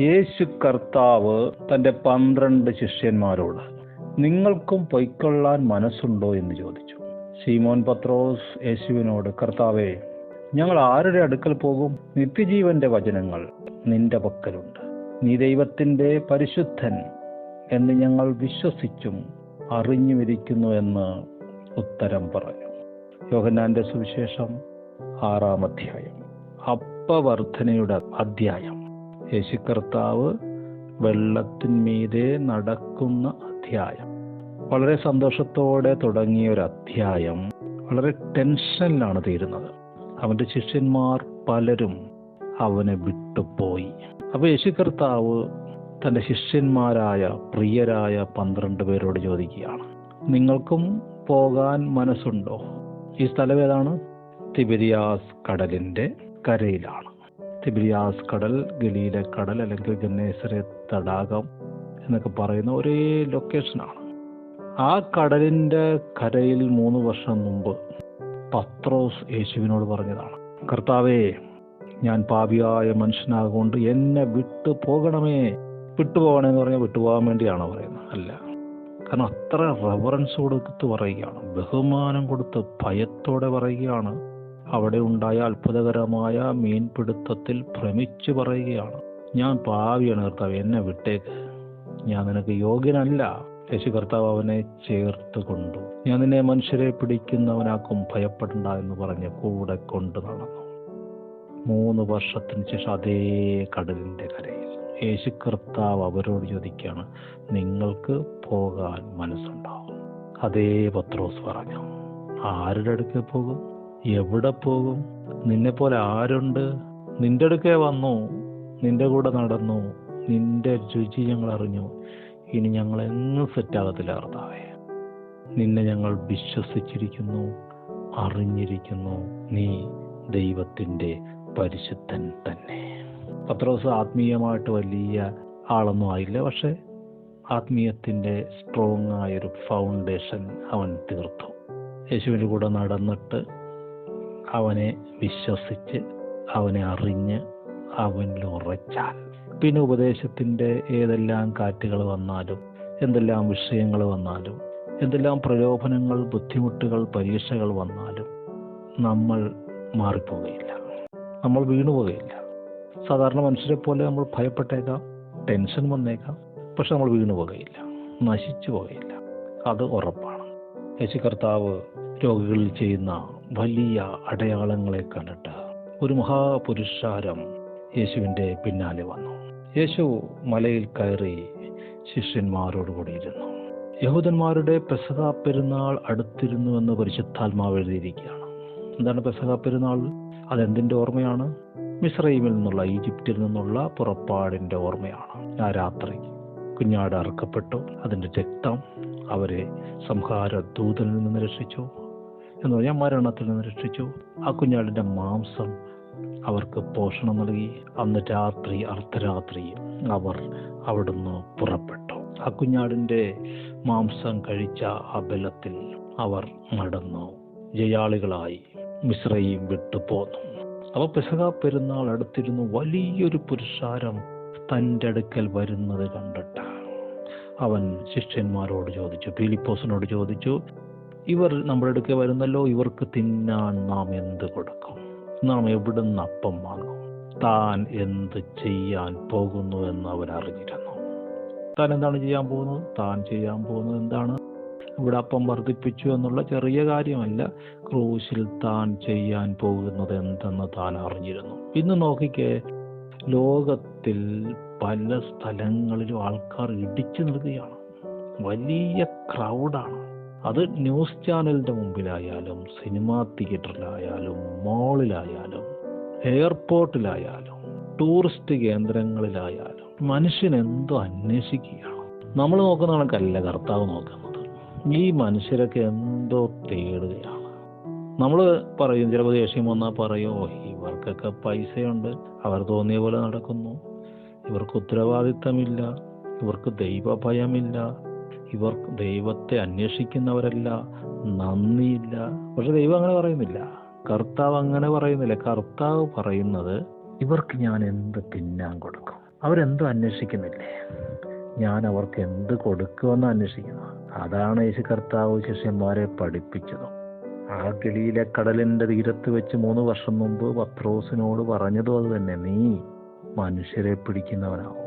യേശു കർത്താവ് തന്റെ പന്ത്രണ്ട് ശിഷ്യന്മാരോട് നിങ്ങൾക്കും പൊയ്ക്കൊള്ളാൻ മനസ്സുണ്ടോ? എന്ന് ചോദിച്ചു. സീമോൻ പത്രോസ് യേശുവിനോട് കർത്താവേ ഞങ്ങൾ ആരുടെ അടുക്കൽ പോകും? നിത്യജീവന്റെ വചനങ്ങൾ നിന്റെ പക്കലുണ്ട്. നീ ദൈവത്തിന്റെ പരിശുദ്ധൻ എന്ന് ഞങ്ങൾ വിശ്വസിച്ചും അറിഞ്ഞുമിരിക്കുന്നു എന്ന് ഉത്തരം പറഞ്ഞു. യോഹന്നാന്റെ സുവിശേഷം ആറാം അധ്യായം. അപ്പവർദ്ധനയുടെ അധ്യായം. യേശു കർത്താവ് വെള്ളത്തിന്മീതെ നടക്കുന്ന അധ്യായം. വളരെ സന്തോഷത്തോടെ തുടങ്ങിയ ഒരു അധ്യായം വളരെ ടെൻഷനിലാണ് തീരുന്നത്. അവന്റെ ശിഷ്യന്മാർ പലരും അവനെ വിട്ടുപോയി. അപ്പോൾ യേശു കർത്താവ് തന്റെ ശിഷ്യന്മാരായ പ്രിയരായ പന്ത്രണ്ട് പേരോട് ചോദിക്കുകയാണ് നിങ്ങൾക്കും പോകാൻ മനസ്സുണ്ടോ? ഈ സ്ഥലം ഏതാണ്? തിബിരിയാസ് കടലിന്റെ കരയിലാണ്. തിബിരിയാസ് കടൽ ഗലീല കടൽ അല്ലെങ്കിൽ ഗന്നേസരെ തടാകം എന്നൊക്കെ പറയുന്ന ഒരേ ലൊക്കേഷനാണ് ആ കടലിന്റെ കരയിൽ മൂന്ന് വർഷം മുമ്പ് പത്രോസ് യേശുവിനോട് പറഞ്ഞതാണ് കർത്താവേ ഞാൻ പാപിയായ മനുഷ്യനാകൊണ്ട് എന്നെ വിട്ടു പോകണമേ. വിട്ടുപോകണമെന്ന് പറഞ്ഞാൽ വിട്ടുപോകാൻ വേണ്ടിയാണോ പറയുന്നത്? അല്ല. കാരണം അത്ര റെഫറൻസ് കൊടുത്ത് പറയുകയാണ്. ബഹുമാനം കൊടുത്ത് ഭയത്തോടെ പറയുകയാണ്. അവിടെ ഉണ്ടായ അത്ഭുതകരമായ മീൻപിടുത്തത്തിൽ ഭ്രമിച്ചു പറയുകയാണ്. ഞാൻ പാവിയാണ് കർത്താവ് എന്നെ വിട്ടേക്ക്. ഞാൻ നിനക്ക് യോഗ്യനല്ല. യേശു കർത്താവ് അവനെ ചേർത്ത് കൊണ്ടു. ഞാൻ നിന്നെ മനുഷ്യരെ പിടിക്കുന്നവനാക്കും ഭയപ്പെടണ്ട എന്ന് പറഞ്ഞ് കൂടെ കൊണ്ടു നടന്നു. മൂന്ന് വർഷത്തിന് ശേഷം അതേ കടലിന്റെ കരയിൽ യേശു കർത്താവ് അവരോട് ചോദിക്കുകയാണ് നിങ്ങൾക്ക് പോകാൻ മനസ്സുണ്ടാവും? അതേ പത്രോസ് പറഞ്ഞു ആരുടെ അടുക്കൽ പോകും? എവിടെ പോകും? നിന്നെപ്പോലെ ആരുണ്ട്? നിന്റെ അടുക്കേ വന്നു. നിന്റെ കൂടെ നടന്നു. നിന്റെ രുചി ഞങ്ങൾ അറിഞ്ഞു ഇനി ഞങ്ങൾ എങ്ങും സെറ്റാകത്തില്ല കർത്താവേ. നിന്നെ ഞങ്ങൾ വിശ്വസിച്ചിരിക്കുന്നു അറിഞ്ഞിരിക്കുന്നു. നീ ദൈവത്തിന്റെ പരിശുദ്ധൻ തന്നെ. പത്രോസ് ആത്മീയമായിട്ട് വലിയ ആളൊന്നും ആയില്ല പക്ഷെ ആത്മീയത്തിന്റെ സ്ട്രോങ് ആയൊരു ഫൗണ്ടേഷൻ അവൻ തീർത്തു. യേശുവിന്റെ കൂടെ നടന്നിട്ട് അവനെ വിശ്വസിച്ച് അവനെ അറിഞ്ഞ് അവനിൽ ഉറച്ചാൽ. പിന്നെ ഉപദേശത്തിന്റെ ഏതെല്ലാം കാറ്റുകൾ വന്നാലും എന്തെല്ലാം വിഷയങ്ങൾ വന്നാലും എന്തെല്ലാം പ്രലോഭനങ്ങൾ ബുദ്ധിമുട്ടുകൾ പരീക്ഷകൾ വന്നാലും നമ്മൾ മാറിപ്പോവുകയില്ല നമ്മൾ വീണുപോവുകയില്ല സാധാരണ മനുഷ്യരെ പോലെ നമ്മൾ ഭയപ്പെട്ടേക്കാം ടെൻഷൻ വന്നേക്കാം പക്ഷെ നമ്മൾ വീണുപോകുകയില്ല നശിച്ചു പോവുകയില്ല അത് ഉറപ്പാണ്. യേശു കർത്താവ് രോഗികളിൽ ചെയ്യുന്ന വലിയ അടയാളങ്ങളെ കണ്ടിട്ട് ഒരു മഹാപുരുഷാരം യേശുവിന്റെ പിന്നാലെ വന്നു. യേശു മലയിൽ കയറി ശിഷ്യന്മാരോടുകൂടി ഇരുന്നു. യഹൂദന്മാരുടെ പ്രസക പെരുന്നാൾ അടുത്തിരുന്നു എന്ന് പരിശുദ്ധാത്മാവ് എഴുതിയിരിക്കുകയാണ്. എന്താണ് പ്രസക പെരുന്നാൾ? അതെന്തിന്റെ ഓർമ്മയാണ്? മിസ്രൈമിൽ നിന്നുള്ള ഈജിപ്തിൽ നിന്നുള്ള പുറപ്പാടിന്റെ ഓർമ്മയാണ്. ആ രാത്രി കുഞ്ഞാട് അറക്കപ്പെട്ടു. അതിന്റെ രക്തം അവരെ സംഹാര ദൂതനിൽ നിന്ന് രക്ഷിച്ചു. എന്ന് പറഞ്ഞാൽ മരണത്തിൽ നിന്ന് രക്ഷിച്ചു. ആ കുഞ്ഞാടിന്റെ മാംസം അവർക്ക് പോഷണം നൽകി. അന്ന് രാത്രി അർദ്ധരാത്രി അവർ അവിടുന്ന് പുറപ്പെട്ടു. ആ കുഞ്ഞാടിന്റെ മാംസം കഴിച്ച ആ ബലത്തിൽ അവർ നടന്നു. ജയാളികളായി മിശ്രയും വിട്ടുപോന്നു അവ പെസക പെരുന്നാൾ അടുത്തിരുന്നു. വലിയൊരു പുരുഷാരം തന്റെ അടുക്കൽ വരുന്നത് കണ്ടിട്ട് അവൻ ശിഷ്യന്മാരോട് ചോദിച്ചു പീലിപ്പോസിനോട് ചോദിച്ചു ഇവർ നമ്മുടെ അടുക്കെ വരുന്നല്ലോ ഇവർക്ക് തിന്നാൻ നാം എന്ത് കൊടുക്കും? നാം എവിടുന്ന് അപ്പം വാങ്ങും? താൻ എന്ത് ചെയ്യാൻ പോകുന്നു എന്ന് അവൻ അറിഞ്ഞിരുന്നു താൻ എന്താണ് ചെയ്യാൻ പോകുന്നത്? താൻ ചെയ്യാൻ പോകുന്നത് എന്താണ്? ഇവിടെ അപ്പം വർദ്ധിപ്പിച്ചു എന്നുള്ള ചെറിയ കാര്യമല്ല ക്രൂശിൽ താൻ ചെയ്യാൻ പോകുന്നത് എന്തെന്ന് താൻ അറിഞ്ഞിരുന്നു. ഇന്ന് നോക്കിക്കേ ലോകത്തിൽ പല സ്ഥലങ്ങളിലും ആൾക്കാർ ഇടിച്ചു നിൽക്കുകയാണ്. വലിയ ക്രൗഡാണ് അത് ന്യൂസ് ചാനലിന്റെ മുമ്പിലായാലും സിനിമാ തിയേറ്ററിലായാലും മോളിലായാലും എയർപോർട്ടിലായാലും ടൂറിസ്റ്റ് കേന്ദ്രങ്ങളിലായാലും മനുഷ്യൻ എന്തോ അന്വേഷിക്കുകയാണ്. നമ്മൾ നോക്കുന്ന കണക്കല്ല കർത്താവ് നോക്കുന്നത്. ഈ മനുഷ്യരൊക്കെ എന്തോ തേടുകയാണ്. നമ്മൾ പറയും ചിലപ്പോൾ ദേഷ്യം വന്നാൽ പറയോ ഇവർക്കൊക്കെ പൈസയുണ്ട് അവർ തോന്നിയ പോലെ നടക്കുന്നു. ഇവർക്ക് ഉത്തരവാദിത്തമില്ല ഇവർക്ക് ദൈവഭയമില്ല ഇവർ ദൈവത്തെ അന്വേഷിക്കുന്നവരല്ല നന്ദിയില്ല. പക്ഷെ ദൈവം അങ്ങനെ പറയുന്നില്ല. കർത്താവ് അങ്ങനെ പറയുന്നില്ല. കർത്താവ് പറയുന്നത് ഇവർക്ക് ഞാൻ എന്ത് തിന്നാൻ കൊടുക്കും? അവരെന്തോ അന്വേഷിക്കുന്നില്ലേ? ഞാൻ അവർക്ക് എന്ത് കൊടുക്കുമെന്ന് അന്വേഷിക്കുന്നു. അതാണ് യേശു കർത്താവ് ശിഷ്യന്മാരെ പഠിപ്പിച്ചത്. ആ കിളിയിലെ കടലിന്റെ തീരത്ത് വെച്ച് മൂന്ന് വർഷം മുമ്പ് പത്രോസിനോട് പറഞ്ഞതും അത് തന്നെ. നീ മനുഷ്യരെ പിടിക്കുന്നവനാവും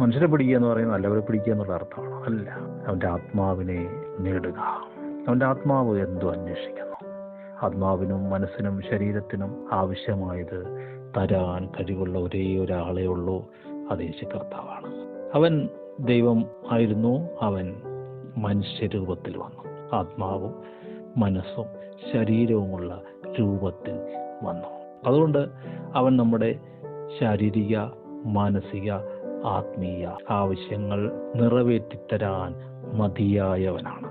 മനുഷ്യരെ പിടിക്കുക എന്ന് പറയുന്നത് നല്ലവരെ പിടിക്കുക എന്നുള്ള അർത്ഥമാണ്. അല്ല അവന്റെ ആത്മാവിനെ നേടുക. അവന്റെ ആത്മാവ് എന്തോ അന്വേഷിക്കുന്നു? ആത്മാവിനും മനസ്സിനും ശരീരത്തിനും ആവശ്യമായത് തരാൻ കഴിവുള്ള ഒരേ ഒരാളേ ഉള്ളൂ അത് യേശു കർത്താവാണ്. അവൻ ദൈവം ആയിരുന്നു അവൻ മനുഷ്യരൂപത്തിൽ വന്നു. ആത്മാവും മനസ്സും ശരീരവുമുള്ള രൂപത്തിൽ വന്നു. അതുകൊണ്ട് അവൻ നമ്മുടെ ശാരീരിക മാനസിക ആത്മീയ ആവശ്യങ്ങൾ നിറവേറ്റിത്തരാൻ മതിയായവനാണ്.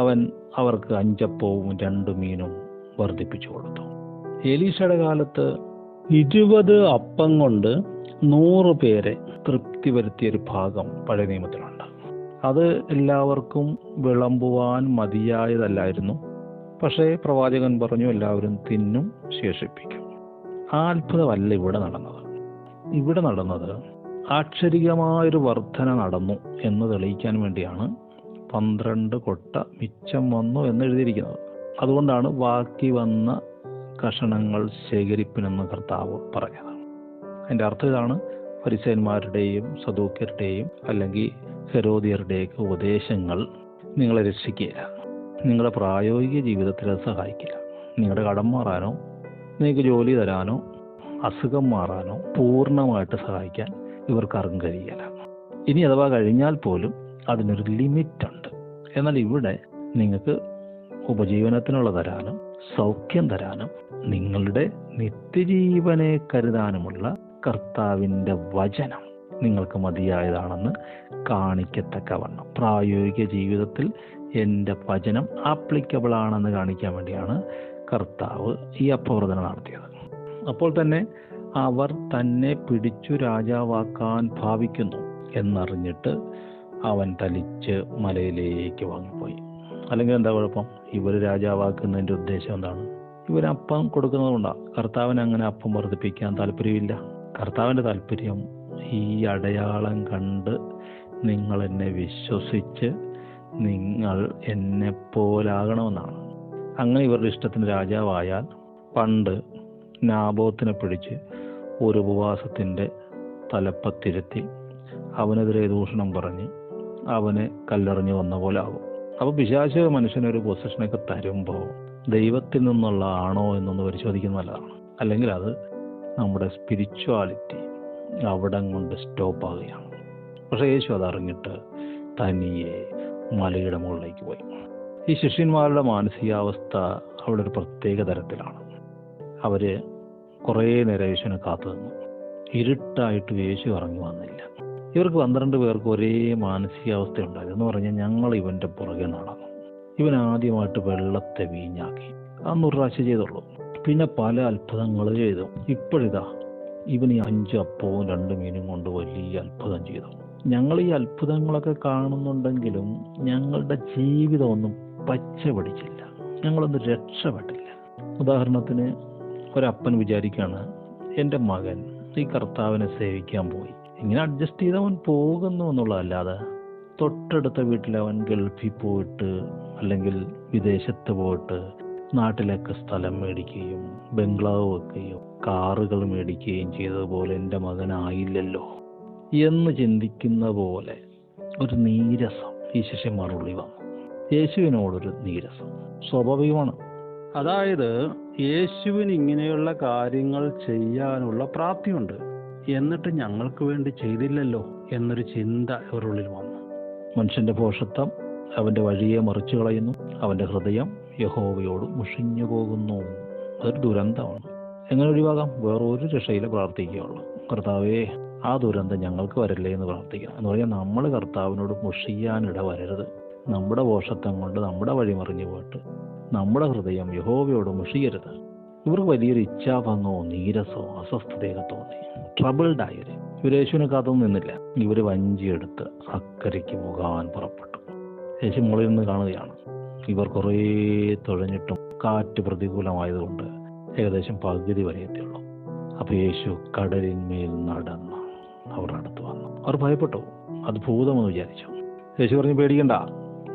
അവൻ അവർക്ക് അഞ്ചപ്പവും രണ്ടു മീനും വർദ്ധിപ്പിച്ചു കൊടുത്തു. എലീഷയുടെ കാലത്ത് ഇരുപത് അപ്പം കൊണ്ട് നൂറ് പേരെ തൃപ്തി വരുത്തിയ ഒരു ഭാഗം പഴയ നിയമത്തിലുണ്ട്. അത് എല്ലാവർക്കും വിളമ്പുവാൻ മതിയായതല്ലായിരുന്നു. പക്ഷേ പ്രവാചകൻ പറഞ്ഞു എല്ലാവരും തിന്നും ശേഷിപ്പിക്കും. ആ അത്ഭുതമല്ല ഇവിടെ നടന്നത്. ഇവിടെ നടന്നത് ആക്ഷരികമായൊരു വർധന നടന്നു എന്ന് തെളിയിക്കാൻ വേണ്ടിയാണ് പന്ത്രണ്ട് കൊട്ട മിച്ചം വന്നു എന്ന് എഴുതിയിരിക്കുന്നത്. അതുകൊണ്ടാണ് ബാക്കി വന്ന കഷണങ്ങൾ ശേഖരിപ്പിനെന്ന് കർത്താവ് പറഞ്ഞത്. അതിന്റെ അർത്ഥം ഇതാണ് പരിസയന്മാരുടെയും സദൂക്യരുടെയും അല്ലെങ്കിൽ ഹെരോദിയരുടെയൊക്കെ ഉപദേശങ്ങൾ നിങ്ങളെ രക്ഷിക്കില്ല നിങ്ങളുടെ പ്രായോഗിക ജീവിതത്തിൽ അത് സഹായിക്കില്ല. നിങ്ങളുടെ കടം മാറാനോ നിങ്ങൾക്ക് ജോലി തരാനോ അസുഖം മാറാനോ പൂർണമായിട്ട് സഹായിക്കാൻ ഇവർക്കാർക്കും കഴിയില്ല ഇനി അഥവാ കഴിഞ്ഞാൽ പോലും അതിനൊരു ലിമിറ്റ് ഉണ്ട് എന്നാൽ ഇവിടെ നിങ്ങൾക്ക് ഉപജീവനത്തിനുള്ള തരാനും സൗഖ്യം തരാനും നിങ്ങളുടെ നിത്യജീവനെ കരുതാനുമുള്ള കർത്താവിന്റെ വചനം നിങ്ങൾക്ക് മതിയായതാണെന്ന് കാണിക്കത്തക്കവണ്ണം. പ്രായോഗിക ജീവിതത്തിൽ എന്റെ വചനം ആപ്ലിക്കബിൾ ആണെന്ന് കാണിക്കാൻ വേണ്ടിയാണ് കർത്താവ് ഈ അപവർത്തനം നടത്തിയത്. അപ്പോൾ തന്നെ അവർ തന്നെ പിടിച്ചു രാജാവാക്കാൻ ഭാവിക്കുന്നു എന്നറിഞ്ഞിട്ട് അവൻ തലിച്ച് മലയിലേക്ക് വാങ്ങിപ്പോയി. അല്ലെങ്കിൽ എന്താ കുഴപ്പം? ഇവർ രാജാവാക്കുന്നതിന്റെ ഉദ്ദേശം എന്താണ്? ഇവർ അപ്പം കൊടുക്കുന്നത് കൊണ്ടാണ് കർത്താവിന് അങ്ങനെ അപ്പം വർദ്ധിപ്പിക്കാൻ താല്പര്യമില്ല. കർത്താവിന്റെ താല്പര്യം ഈ അടയാളം കണ്ട് നിങ്ങൾ എന്നെ വിശ്വസിച്ച് നിങ്ങൾ എന്നെ പോലാകണമെന്നാണ് അങ്ങനെ ഇവരുടെ ഇഷ്ടത്തിന് രാജാവായാൽ പണ്ട് നാബോത്തിനെ പിടിച്ച് ഒരു ഉപവാസത്തിന്റെ തലപ്പത്തിരുത്തി അവനെതിരെ ദൂഷണം പറഞ്ഞ് അവനെ കല്ലെറിഞ്ഞു വന്ന പോലെ ആകും അപ്പോൾ പിശാച മനുഷ്യനൊരു പൊസിഷനൊക്കെ തരുമ്പോൾ ദൈവത്തിൽ നിന്നുള്ള ആണോ എന്നൊന്ന് പരിശോധിക്കുന്നത് നല്ലതാണ്. അല്ലെങ്കിൽ അത് നമ്മുടെ സ്പിരിച്വാലിറ്റി അവിടെ കൊണ്ട് സ്റ്റോപ്പ് ആവുകയാണ്. പക്ഷേ യേശു അതറിഞ്ഞിട്ട് തനിയെ മലയുടെ മുകളിലേക്ക് പോയി. ഈ ശിഷ്യന്മാരുടെ മാനസികാവസ്ഥ അവിടെ ഒരു പ്രത്യേക തരത്തിലാണ്. അവർ കുറേ നേരം യേശുവിനെ കാത്തു നിന്നു. ഇരുട്ടായിട്ട് യേശു ഇറങ്ങി വന്നില്ല. ഇവർക്ക് പന്ത്രണ്ട് പേർക്ക് ഒരേ മാനസികാവസ്ഥ ഉണ്ടായിരുന്നു എന്ന് പറഞ്ഞാൽ ഞങ്ങൾ ഇവന്റെ പുറകെ നടന്നു. ഇവൻ ആദ്യമായിട്ട് വെള്ളത്തെ വീഞ്ഞാക്കി. അന്ന് ഒരു പ്രാവശ്യം ചെയ്തുള്ളൂ. പിന്നെ പല അത്ഭുതങ്ങൾ ചെയ്തു. ഇപ്പോഴിതാ ഇവൻ ഈ അഞ്ച് അപ്പവും രണ്ട് മീനും കൊണ്ട് വലിയ അത്ഭുതം ചെയ്തു. ഞങ്ങൾ ഈ അത്ഭുതങ്ങളൊക്കെ കാണുന്നുണ്ടെങ്കിലും ഞങ്ങളുടെ ജീവിതമൊന്നും പച്ച പിടിച്ചില്ല ഞങ്ങളൊന്നും രക്ഷപ്പെട്ടില്ല. ഉദാഹരണത്തിന് ഒരപ്പൻ വിചാരിക്കുകയാണ് എന്റെ മകൻ ഈ കർത്താവിനെ സേവിക്കാൻ പോയി. ഇങ്ങനെ അഡ്ജസ്റ്റ് ചെയ്ത് അവൻ പോകുന്നു എന്നുള്ളതല്ലാതെ തൊട്ടടുത്ത വീട്ടിൽ അവൻ ഗൾഫിൽ പോയിട്ട് അല്ലെങ്കിൽ വിദേശത്ത് പോയിട്ട് നാട്ടിലൊക്കെ സ്ഥലം മേടിക്കുകയും ബംഗ്ലാവ് വെക്കുകയും കാറുകൾ മേടിക്കുകയും ചെയ്തതുപോലെ എന്റെ മകനായില്ലല്ലോ എന്ന് ചിന്തിക്കുന്ന പോലെ ഒരു നീരസം ഈ ശിഷ്യന്മാരുള്ളിൽ വന്നു. യേശുവിനോടൊരു നീരസം. സ്വാഭാവികമാണ്. അതായത് യേശുവിന് ഇങ്ങനെയുള്ള കാര്യങ്ങൾ ചെയ്യാനുള്ള പ്രാപ്തിയുണ്ട്. എന്നിട്ട് ഞങ്ങൾക്ക് വേണ്ടി ചെയ്തില്ലല്ലോ എന്നൊരു ചിന്ത ഇവരുള്ളിൽ വന്നു. മനുഷ്യന്റെ പോഷത്വം അവന്റെ വഴിയെ മറിച്ചു കളയുന്നു. അവന്റെ ഹൃദയം യഹോവയോട് മുഷിഞ്ഞു പോകുന്നു. അതൊരു ദുരന്തമാണ്. എങ്ങനെ ഒഴിവാകാം? വേറൊരു രക്ഷയിൽ പ്രാർത്ഥിക്കുകയുള്ളു. കർത്താവേ ആ ദുരന്തം ഞങ്ങൾക്ക് വരല്ലേ എന്ന് പ്രാർത്ഥിക്കണം. എന്ന് പറഞ്ഞാൽ നമ്മൾ കർത്താവിനോട് മുഷിയാനിട വരരുത്. നമ്മുടെ പോഷത്വം കൊണ്ട് നമ്മുടെ വഴി മറിഞ്ഞു പോയിട്ട് നമ്മുടെ ഹൃദയം യഹോവയോട് മുഷിയരുത്. ഇവർക്ക് വലിയൊരു ഇച്ഛാഭംഗമോ നീരസോ അസ്വസ്ഥതയൊക്കെ തോന്നി. ട്രബിൾഡായി ഇവർ യേശുവിനെ കാത്തൊന്നും നിന്നില്ല. ഇവർ വഞ്ചിയെടുത്ത് അക്കരയ്ക്ക് പോകാൻ പുറപ്പെട്ടു. യേശു മുകളിൽ നിന്ന് കാണുകയാണ്. ഇവർ കുറേ തുഴഞ്ഞിട്ടും കാറ്റ് പ്രതികൂലമായതുകൊണ്ട് ഏകദേശം പകുതി വരെ എത്തിയുള്ളൂ. അപ്പോൾ യേശു കടലിന്മേൽ നടന്ന് അവരുടെ അടുത്ത് വന്നു. അവർ ഭയപ്പെട്ടു. അത് ഭൂതമെന്ന് വിചാരിച്ചു. യേശു പറഞ്ഞു പേടിക്കണ്ട.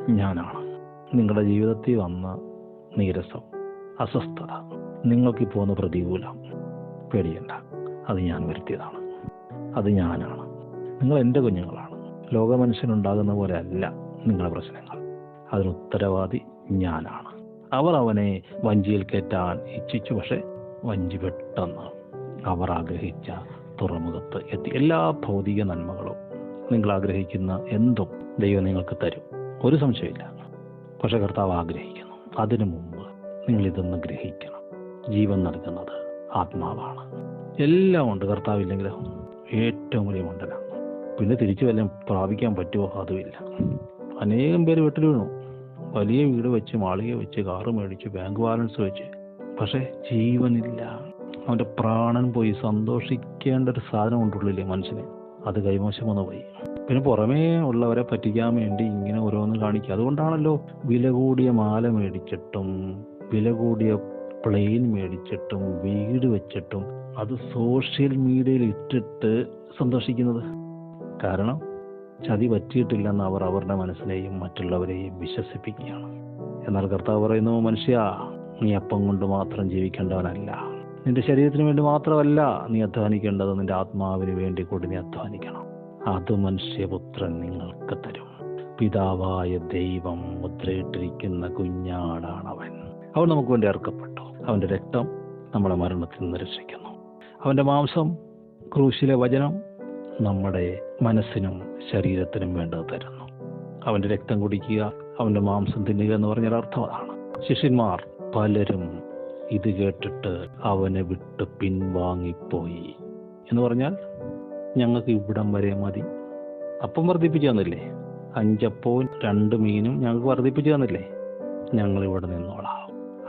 ഞാനാണ്. നിങ്ങളുടെ ജീവിതത്തിൽ വന്ന നീരസം അസ്വസ്ഥത. നിങ്ങൾക്ക് പോകുന്ന പ്രതികൂലം. പേടിയണ്ട. അത് ഞാൻ വരുത്തിയതാണ്. അത് ഞാനാണ്. നിങ്ങൾ എന്റെ കുഞ്ഞുങ്ങളാണ്. ലോകമനുഷ്യനുണ്ടാകുന്ന പോലെ അല്ല നിങ്ങളുടെ പ്രശ്നങ്ങൾ. അതിന് ഉത്തരവാദി ഞാനാണ്. അവർ അവനെ വഞ്ചിയിൽ കയറ്റാൻ ഇച്ഛിച്ചു പക്ഷേ വഞ്ചി പെട്ടെന്ന് അവർ ആഗ്രഹിച്ച തുറമുഖത്ത് എത്തി. എല്ലാ ഭൗതിക നന്മകളും നിങ്ങൾ ആഗ്രഹിക്കുന്ന എന്തും ദൈവം നിങ്ങൾക്ക് തരും. ഒരു സംശയമില്ല പക്ഷെ കർത്താവ് ആഗ്രഹിക്കുന്നു. അതിനു മുമ്പ് നിങ്ങൾ ഇതൊന്ന് ഗ്രഹിക്കണം. ജീവൻ നൽകുന്നത് ആത്മാവാണ്. എല്ലാം ഉണ്ട് കർത്താവില്ലെങ്കിലോ? ഏറ്റവും വലിയ മണ്ഡലം. പിന്നെ തിരിച്ചു വല്ല പ്രാപിക്കാൻ പറ്റുമോ? അതുമില്ല. അനേകം പേര് വീട്ടിൽ വീണു. വലിയ വീട് വെച്ച് മാളിക വെച്ച് കാറ് മേടിച്ച് ബാങ്ക് ബാലൻസ് വെച്ച്. പക്ഷേ ജീവനില്ല. അവന്റെ പ്രാണൻ പോയി. സന്തോഷിക്കേണ്ട ഒരു സാധനം കൊണ്ടുള്ളില്ലേ മനുഷ്യന്? അത് കൈമോശം വന്നു പോയി. പിന്നെ പുറമേ ഉള്ളവരെ പറ്റിക്കാൻ വേണ്ടി ഇങ്ങനെ ഓരോന്ന് കാണിക്കുക. അതുകൊണ്ടാണല്ലോ വില കൂടിയ മാല മേടിച്ചിട്ടും വില കൂടിയ പ്ലെയിൻ മേടിച്ചിട്ടും വീട് വെച്ചിട്ടും അത് സോഷ്യൽ മീഡിയയിൽ ഇട്ടിട്ട് സന്തോഷിക്കുന്നത് കാരണം ചതി പറ്റിയിട്ടില്ലെന്ന് അവർ അവരുടെ മനസ്സിനെയും മറ്റുള്ളവരെയും വിശ്വസിപ്പിക്കുകയാണ്. എന്നാൽ കർത്താവ് പറയുന്നു മനുഷ്യ നീ അപ്പം കൊണ്ട് മാത്രം ജീവിക്കേണ്ടവനല്ല. നിന്റെ ശരീരത്തിന് വേണ്ടി മാത്രമല്ല നീ അധ്വാനിക്കേണ്ടത്. നിന്റെ ആത്മാവിന് വേണ്ടി കൂടി നീ അധ്വാനിക്കണം. അത് മനുഷ്യപുത്രൻ നിങ്ങൾക്ക് തരും. പിതാവായ ദൈവം മുദ്രയിട്ടിരിക്കുന്ന കുഞ്ഞാടാണവൻ അവൻ നമുക്ക് വേണ്ടി അർക്കപ്പെട്ടു അവന്റെ രക്തം നമ്മളെ മരണത്തിൽ നിന്ന് രക്ഷിക്കുന്നു. അവന്റെ മാംസം ക്രൂശിലെ വചനം നമ്മുടെ മനസ്സിനും ശരീരത്തിനും വേണ്ടത് തരുന്നു. അവന്റെ രക്തം കുടിക്കുക അവന്റെ മാംസം തിന്നുക എന്ന് പറഞ്ഞാൽ അർത്ഥം അതാണ്. ശിഷ്യന്മാർ പലരും ഇത് കേട്ടിട്ട് അവനെ വിട്ട് പിൻവാങ്ങിപ്പോയി എന്ന് പറഞ്ഞാൽ ഞങ്ങൾക്ക് ഇവിടം വരെ മതി. അപ്പം വർദ്ധിപ്പിച്ചു തന്നില്ലേ? അഞ്ചപ്പവും രണ്ട് മീനും ഞങ്ങൾക്ക് വർദ്ധിപ്പിച്ചു തന്നില്ലേ? ഞങ്ങൾ ഇവിടെ നിന്നോളാം.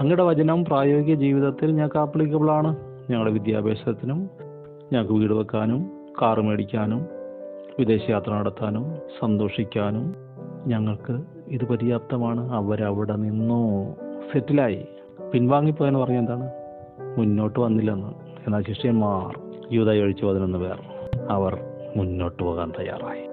അങ്ങയുടെ വചനം പ്രായോഗിക ജീവിതത്തിൽ ഞങ്ങൾക്ക് ആപ്ലിക്കബിൾ ആണ്. ഞങ്ങളുടെ വിദ്യാഭ്യാസത്തിനും ഞങ്ങൾക്ക് വീട് വെക്കാനും കാറ് മേടിക്കാനും വിദേശയാത്ര നടത്താനും സന്തോഷിക്കാനും ഞങ്ങൾക്ക് ഇത് പര്യാപ്തമാണ്. അവരവിടെ നിന്നോ സെറ്റിലായി. പിൻവാങ്ങിപ്പോയെന്ന് പറഞ്ഞാൽ എന്താണ്? മുന്നോട്ട് വന്നില്ലെന്ന്. എന്നാൽ ശിഷ്യന്മാർ യൂത ഒഴിച്ചു പതിനൊന്ന് പേർ അവർ മുന്നോട്ട് പോകാൻ തയ്യാറായി.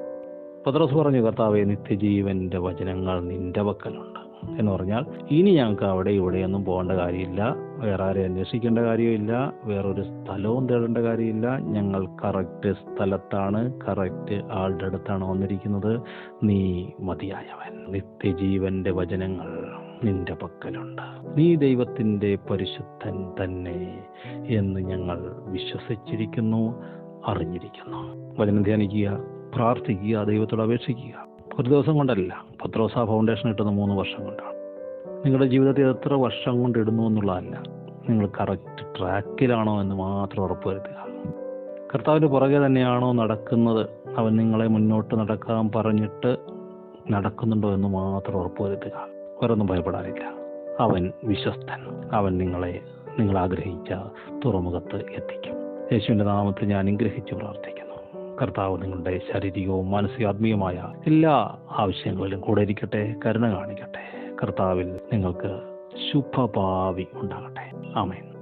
പത്രസ് പറഞ്ഞു കർത്താവെ നിത്യജീവന്റെ വചനങ്ങൾ നിന്റെ പക്കലുണ്ട്. എന്ന് പറഞ്ഞാൽ ഇനി ഞങ്ങൾക്ക് അവിടെ ഇവിടെയൊന്നും പോകേണ്ട കാര്യമില്ല. വേറെ ആരെയും അന്വേഷിക്കേണ്ട കാര്യമില്ല. വേറൊരു സ്ഥലവും തേടേണ്ട കാര്യമില്ല. ഞങ്ങൾ കറക്റ്റ് സ്ഥലത്താണ് കറക്റ്റ് ആളുടെ അടുത്താണ് വന്നിരിക്കുന്നത്. നീ മതിയായവൻ നിത്യജീവന്റെ വചനങ്ങൾ നിന്റെ പക്കലുണ്ട്. നീ ദൈവത്തിന്റെ പരിശുദ്ധൻ തന്നെ എന്ന് ഞങ്ങൾ വിശ്വസിച്ചിരിക്കുന്നു അറിഞ്ഞിരിക്കുന്നു. വചനം ധ്യാനിക്കുക പ്രാർത്ഥിക്കുക ദൈവത്തോട് അപേക്ഷിക്കുക. ഒരു ദിവസം കൊണ്ടല്ല. പത്രോസ ഫൗണ്ടേഷൻ ഇട്ടുന്ന മൂന്ന് വർഷം കൊണ്ടാണ്. നിങ്ങളുടെ ജീവിതത്തിൽ എത്ര വർഷം കൊണ്ട് ഇടുന്നു എന്നുള്ളതല്ല. നിങ്ങൾ കറക്റ്റ് ട്രാക്കിലാണോ എന്ന് മാത്രം ഉറപ്പ് വരുത്തുക കർത്താവിന്റെ പുറകെ തന്നെയാണോ നടക്കുന്നത്? അവൻ നിങ്ങളെ മുന്നോട്ട് നടക്കാൻ പറഞ്ഞിട്ട് നടക്കുന്നുണ്ടോ എന്ന് മാത്രം ഉറപ്പ് വരുത്തുക വേറൊന്നും ഭയപ്പെടാനില്ല അവൻ വിശ്വസ്തൻ. അവൻ നിങ്ങളെ നിങ്ങൾ ആഗ്രഹിച്ച തുറമുഖത്ത് എത്തിക്കും. യേശുവിന്റെ നാമത്തിൽ ഞാൻ അനുഗ്രഹിച്ച് പ്രാർത്ഥിക്കുന്നു. കർത്താവ് നിങ്ങളുടെ ശാരീരികവും മാനസികാത്മീയമായ എല്ലാ ആവശ്യങ്ങളിലും കൂടെ ഇരിക്കട്ടെ കരുണ കാണിക്കട്ടെ. കർത്താവിൽ നിങ്ങൾക്ക് ശുഭഭാവി ഉണ്ടാകട്ടെ. ആമേൻ.